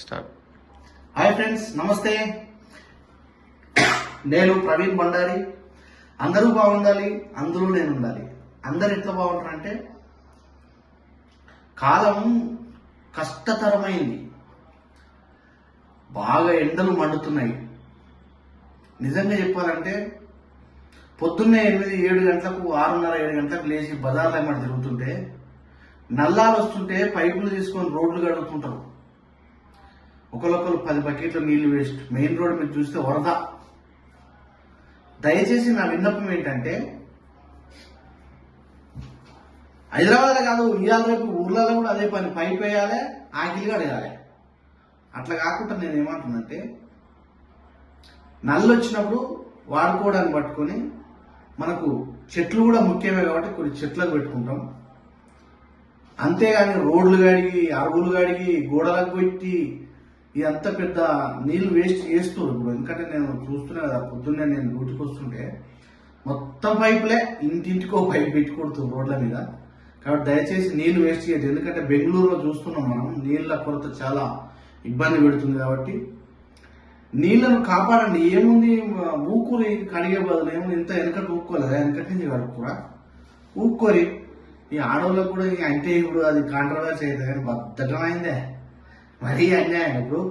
Start. Hi friends నమస్తే. నేను ప్రవీణ్ బండారి అందరూ బాగుండాలి అందరూ నేను ఉండాలి అందరు ఎట్లా బాగుంటారంటే కాలం కష్టతరమైంది. బాగా ఎండలు మండుతున్నాయి. నిజంగా చెప్పాలంటే పొద్దున్నే ఎనిమిది ఏడు గంటలకు ఆరున్నర ఏడు గంటలకు లేచి బజార్లో ఏమన్నా తిరుగుతుంటే నల్లాలు వస్తుంటే పైపులు తీసుకొని రోడ్లు గడుగుతుంటారు ఒకరొకరు పది బకెట్ల నీళ్ళు వేస్ట్. మెయిన్ రోడ్ మీద చూస్తే వరద. దయచేసి నా విన్నపం ఏంటంటే హైదరాబాద్ కాదు ఇవాళ రేపు ఊర్లలో కూడా అదే పని. పైప్ వేయాలి ఆకిలిగా అడగాలి అట్లా కాకుండా నేను ఏమంటున్నంటే నల్లు వచ్చినప్పుడు వాడుకోవడానికి పట్టుకొని మనకు చెట్లు కూడా ముఖ్యమే కాబట్టి కొన్ని చెట్లకు పెట్టుకుంటాం. అంతేగాని రోడ్లు కడిగి అరుగులు కడిగి గోడలకు పెట్టి ఇదంతా పెద్ద నీళ్ళు వేస్ట్ చేస్తున్నారు ఇప్పుడు ఎందుకంటే నేను చూస్తున్నా కదా పొద్దున్నే నేను డ్యూటీకి వస్తుంటే మొత్తం పైపులే ఇంటింటికో పైప్ పెట్టుకుంటుంది రోడ్ల మీద. కాబట్టి దయచేసి నీళ్ళు వేస్ట్ చేయదు ఎందుకంటే బెంగళూరులో చూస్తున్నాం మనం నీళ్ళ కొరత చాలా ఇబ్బంది పెడుతుంది కాబట్టి. నీళ్ళను కాపాడండి. ఏముంది? ఊకూరి కడిగే బదులు ఏముంది? ఇంత వెనకటి ఊక్కోలేదా వెనకటి నుంచి కడుక్కురా? ఊక్కోరి. ఈ ఆడవాళ్ళకు కూడా ఇక అంటే ఇప్పుడు అది కాంట్రవర్సీ అయితే కానీ బద్దకమైందే మరీ అన్యాయం. ఇప్పుడు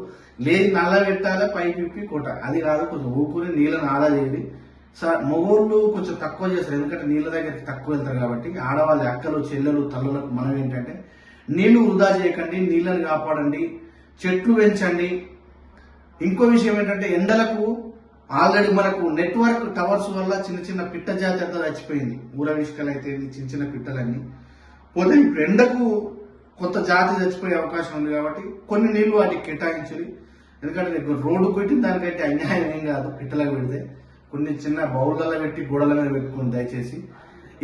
లేదు నల్ల పెట్టాలి పై పిప్పి కొట్ట అది కాదు కొంచెం ఊపిరి నీళ్ళని ఆదా చేయాలి సార్ మగోళ్ళు కొంచెం తక్కువ చేస్తారు ఎందుకంటే నీళ్ళ దగ్గరికి తక్కువ వెళ్తారు కాబట్టి. ఆడవాళ్ళ అక్కలు చెల్లెలు తల్లులకు మనం ఏంటంటే నీళ్ళు వృధా చేయకండి నీళ్ళని కాపాడండి చెట్లు పెంచండి. ఇంకో విషయం ఏంటంటే ఎండలకు ఆల్రెడీ మనకు నెట్వర్క్ టవర్స్ వల్ల చిన్న చిన్న పిట్ట జాతి అంతా చచ్చిపోయింది. ఊరవిష్కలు అయితే చిన్న చిన్న పిట్టలన్నీ. పోతే ఇప్పుడు ఎండకు కొంత జాతి చచ్చిపోయే అవకాశం ఉంది కాబట్టి కొన్ని నీళ్ళు వాటికి కేటాయించాలి ఎందుకంటే నీకు రోడ్డు పెట్టిన దానికైతే అన్యాయం ఏం కాదు పిట్టలకు పెడితే. కొన్ని చిన్న బౌళ్ళలో పెట్టి గోడల మీద పెట్టుకుని దయచేసి.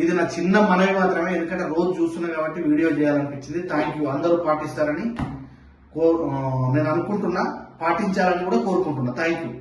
ఇది నా చిన్న మనవి మాత్రమే ఎందుకంటే రోజు చూస్తున్నా కాబట్టి వీడియో చేయాలనిపించింది. థ్యాంక్ యూ అందరూ పాటిస్తారని కో నేను అనుకుంటున్నా. పాటించాలని కూడా కోరుకుంటున్నా. Thank you